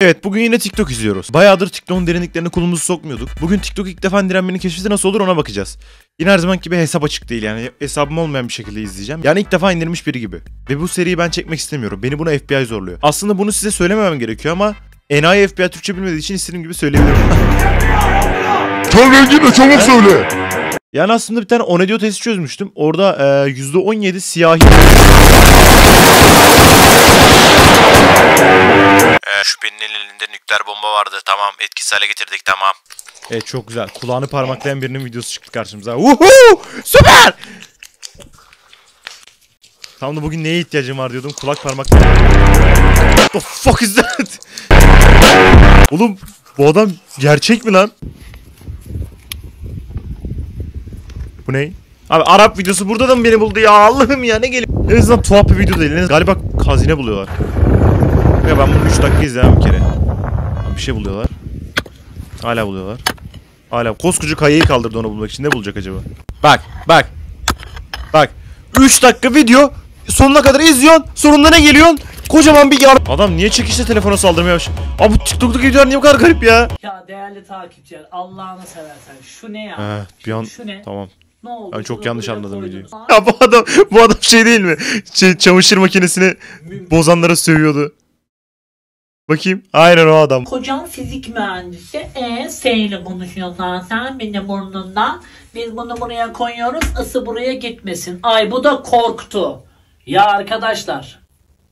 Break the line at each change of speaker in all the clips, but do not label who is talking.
Evet bugün yine TikTok izliyoruz. Bayağıdır TikTok'un derinliklerine kolumuzu sokmuyorduk. Bugün TikTok ilk defa indirenmenin keşfeti nasıl olur ona bakacağız. Yine her zaman gibi hesap açık değil yani hesabım olmayan bir şekilde izleyeceğim. Yani ilk defa indirmiş biri gibi. Ve bu seriyi ben çekmek istemiyorum. Beni buna FBI zorluyor. Aslında bunu size söylememem gerekiyor ama enayi FBI Türkçe bilmediği için istediğim gibi söyleyebilirim.
Kör rengini çabuk söyle.
Yani aslında bir tane Onedio testi çözmüştüm. Orada e, %17 siyahi...
Ee, şüphelinin elinde nükleer bomba vardı. Tamam etkisiz hale getirdik tamam.
Evet çok güzel. Kulağını parmaklayan birinin videosu çıktı karşımıza. Woohoo! Süper! Tam da bugün neye ihtiyacım var diyordum. Kulak parmaklayan. What the fuck is that? Oğlum bu adam gerçek mi lan? Bu ne? Abi Arap videosu burada da mı beni buldu ya Allah'ım ya ne geliyor? En azından tuhaf bir video değil. Galiba hazine buluyorlar. Ya ben bunu 3 dakika izlemem bir kere. Bir şey buluyorlar. Hala buluyorlar. Hala koskoca kayayı kaldırdı onu bulmak için. Ne bulacak acaba? Bak bak. Bak. 3 dakika video. Sonuna kadar izliyorsun. Sonunda ne geliyorsun? Kocaman bir yar... Adam niye çekişte telefona saldırmaya başladı? Abi bu TikTok'taki videolar niye bu kadar garip ya?
Ya değerli takipçiler Allah'ını seversen şu ne ya?
He bir an...
Şu ne?
Tamam.
Ne oldu?
Ben çok yanlış
buraya
anladım
koydunuz.
videoyu.
Aa,
Ya bu adam bu adam şey değil mi? Şey, çamaşır makinesini bozanlara sövüyordu. Bakayım. Aynen o adam.
Kocan fizik mühendisi. E S ile konuşuyor zaten benim burnundan. Biz bunu buraya koyuyoruz. ısı buraya gitmesin. Ay bu da korktu. Ya arkadaşlar.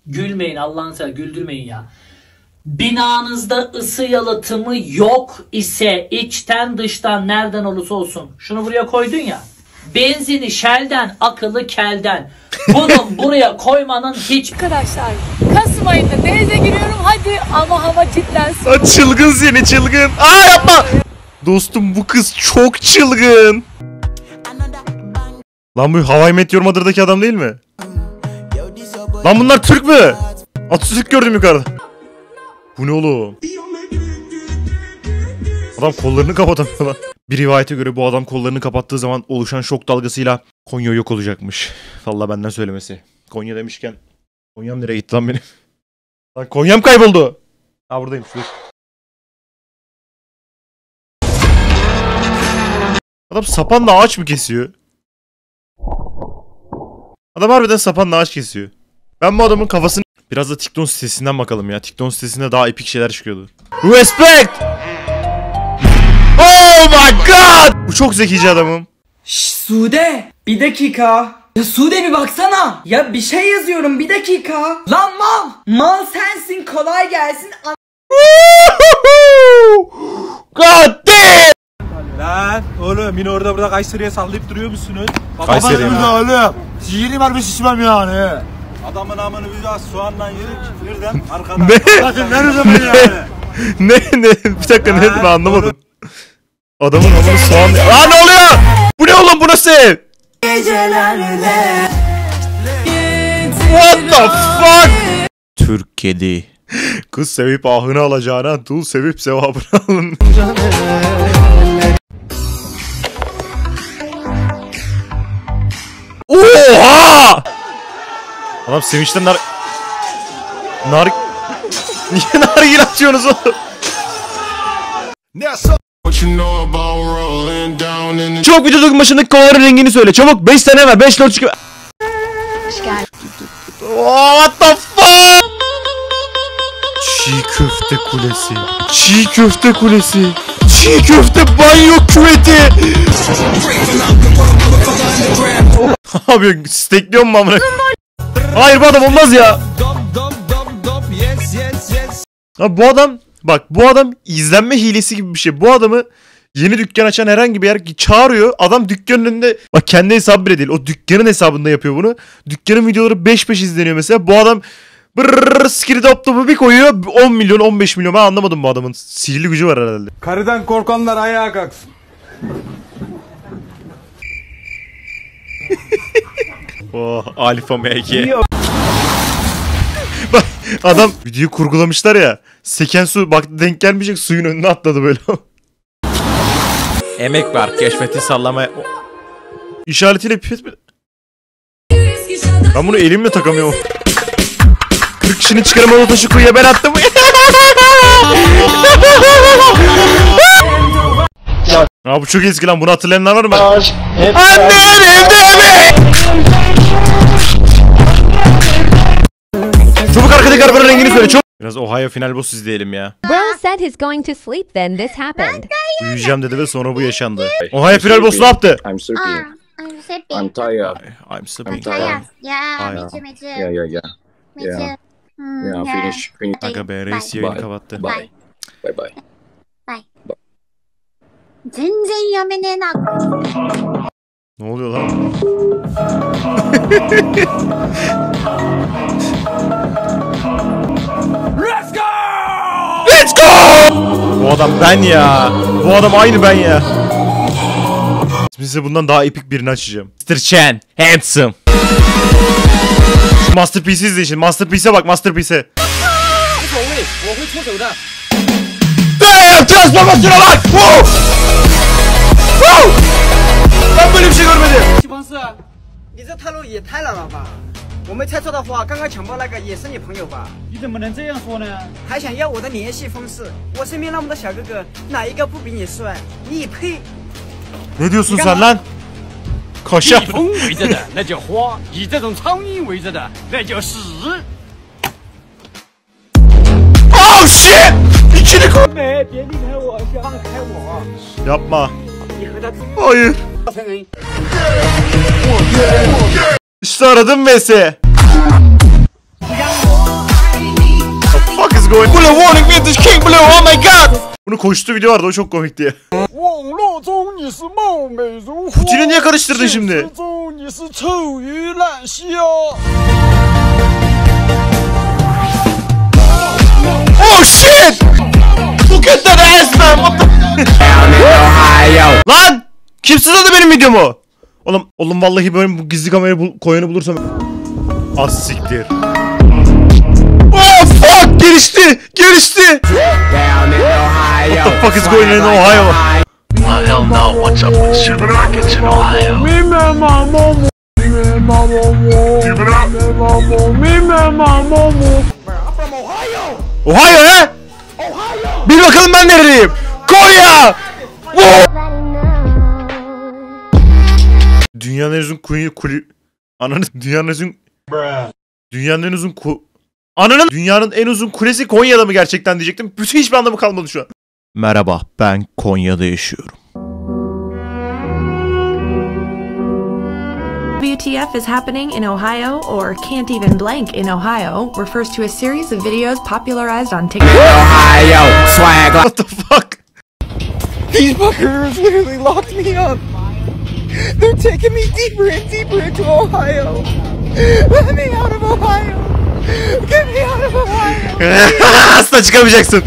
Gülmeyin Allah'ını sever güldürmeyin ya. Binanızda ısı yalıtımı yok ise içten dıştan nereden olursa olsun şunu buraya koydun ya benzini şelden akıllı kelden bunu buraya koymanın hiç
Arkadaşlar Kasım ayında denize giriyorum hadi ama hava cidden
Aa, çılgın seni çılgın. Aa yapma. Dostum bu kız çok çılgın. Lan bu Hawaii Meteor Mother'daki adam değil mi? Lan bunlar Türk mü? Atatürk gördüm yukarıda. Bu ne oğlum? Adam kollarını kapatamıyor lan. Bir rivayete göre bu adam kollarını kapattığı zaman oluşan şok dalgasıyla Konya yok olacakmış. Valla benden söylemesi. Konya demişken Konya'm nereye gitti lan benim? Lan Konya'm kayboldu. Ha buradayım dur. Adam sapanla ağaç mı kesiyor? Adam harbiden sapanla ağaç kesiyor. Ben bu adamın kafasını... Biraz da TikTok sitesinden bakalım ya. TikTok sitesinde daha epik şeyler çıkıyordu. Respect! Oh my god! Bu çok zekice adamım.
Şş, Sude bir dakika. Ya Sude bir baksana. Ya bir şey yazıyorum bir dakika. Lan mal. Mal sensin kolay gelsin. An-
God damn!
Lan oğlum yine orada burada Kayseri'ye sallayıp duruyor musunuz?
Kayseri mi?
oğlum. Ciğerim var bir şişmem yani. Adamın amını biraz soğanla yedik birden arkadan.
Ne?
Bakın o zaman yani.
ne ne? Bir dakika ne dedim anlamadım. Adamın amını soğan... Aa ne oluyor? Bu ne oğlum bu nasıl ev? What the fuck? Türk kedi. Kız sevip ahını alacağına dul sevip sevabını alın. Oha! Adam sevinçten nar... Nar... Niye nargile atıyorsunuz oğlum? Çabuk videonun başındaki kovaların rengini söyle. Çabuk 5 tane ver. 5 4 çıkıyor. What the fuck? Çiğ köfte kulesi. Çiğ köfte kulesi. Çiğ köfte banyo küveti. Abi stekliyor mu amına? Hayır bu adam olmaz ya. Abi bu adam bak bu adam izlenme hilesi gibi bir şey. Bu adamı yeni dükkan açan herhangi bir yer çağırıyor. Adam dükkanın önünde bak kendi hesabı bile değil. O dükkanın hesabında yapıyor bunu. Dükkanın videoları 5-5 izleniyor mesela. Bu adam Brrrr skiri topu bir koyuyor 10 milyon 15 milyon ben anlamadım bu adamın sihirli gücü var herhalde.
Karıdan korkanlar ayağa kalksın.
Oh alfa MG. Adam videoyu kurgulamışlar ya. Seken su bak denk gelmeyecek suyun önüne atladı böyle. Emek var keşfeti sallama. İşaretiyle pipet mi? Ben bunu elimle takamıyorum. 40 kişinin çıkaramadığı taşı kuyuya ben attım. Ya bu çok eski lan bunu hatırlayanlar var mı? Anne evde mi? arkadaki arabanın rengini söyle çabuk. Biraz Ohio final boss izleyelim ya.
Bro said he's going to sleep then this happened.
Uyuyacağım dedi ve sonra bu yaşandı. Ohio final boss ne yaptı?
I'm sleeping.
I'm sleeping.
I'm tired.
I'm sleeping.
I'm tired.
Yeah,
Ah,
me
yeah.
too, me too.
Yeah, yeah, yeah.
Me
yeah.
too. Hmm,
Yeah, finish. Finish.
Aga be reis yayını kapattı.
Bye. Bye bye.
全然やめねえな。
Ne oluyor lan? adam ben ya. Bu adam aynı ben ya. Şimdi size bundan daha epik birini açacağım. Mr. Chen, handsome. Şu Masterpiece'i izleyin şimdi. Masterpiece'e bak Masterpiece'e. Transformasyona bak! Wow! Wow! Ben böyle bir şey görmedim.
我没猜错的话，刚刚强暴那个也是你朋友吧？
你怎么能这样说呢？
还想要我的联系方式？我身边那么多小哥哥，哪一个不比你帅？你配
？Ne diyorsun sen lan? Kaşar.
风围着的那叫花，以这种苍蝇围着的那叫屎。
Oh shit! İkili ko...
哎，别离开我，放开我
！Yapma.
你和他
Hayır.
成人。
İşte aradım Messi. fuck is going? Blue warning vintage king blue oh my god. Bunu koştu video vardı o çok komikti. Putin'i niye karıştırdın şimdi? Oh shit! Look at that ass man! What the... Lan! Kim sıraladı benim videomu? Oğlum, oğlum vallahi böyle bu gizli kamerayı bul koyanı bulursam... Az siktir. Oh fuck! Gelişti! Gelişti! What the fuck is going on in Ohio? Ohio he? Bil bakalım ben nereliyim? Konya! Wow! Dünyanın en uzun kuyu kuli... Ananı dünyanın en uzun... Dünyanın en uzun ku... Ananın dünyanın en uzun kulesi Konya'da mı gerçekten diyecektim. Bütün hiçbir anlamı kalmadı şu an. Merhaba ben Konya'da yaşıyorum.
WTF is happening in Ohio or can't even blank in Ohio refers to a series of videos popularized on TikTok.
What the fuck?
These fuckers literally locked me up. They're taking me deeper and deeper into Ohio. Let me out of Ohio. Get me out of Ohio.
Asla çıkamayacaksın.